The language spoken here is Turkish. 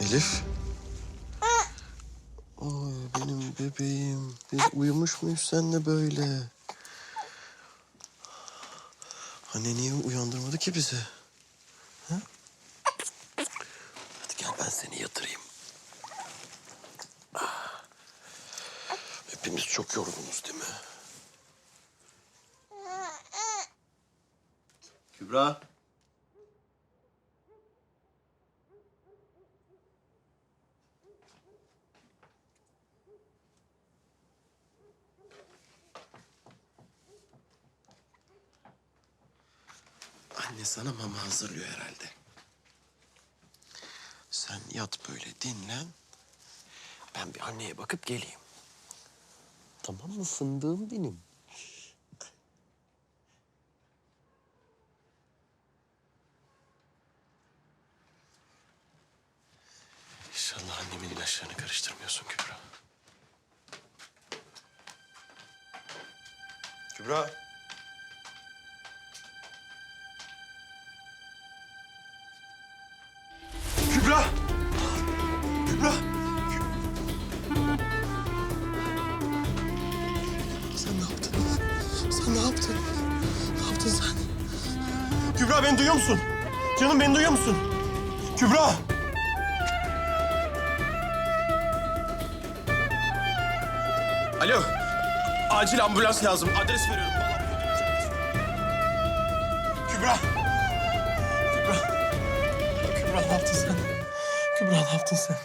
Elif. Oy benim bebeğim. Biz uyumuş muyuz senle böyle? Anne niye uyandırmadı ki bizi? Ha? Hadi gel ben seni yatırayım. Hepimiz çok yorgunuz değil mi? Kübra. Anne sana mama hazırlıyor herhalde. Sen yat böyle dinlen. Ben bir anneye bakıp geleyim. Tamam mı fındığım benim? Annemin ilaçlarını karıştırmıyorsun Kübra. Kübra. Kübra! Kübra! Sen ne yaptın? Sen ne yaptın? Ne yaptın sen? Kübra beni duyuyor musun? Canım beni duyuyor musun? Kübra! Alo. Acil ambulans lazım. Adres veriyorum. Kübra! Kübra! Kübra ne yaptın sen? Kübra ne yaptın sen?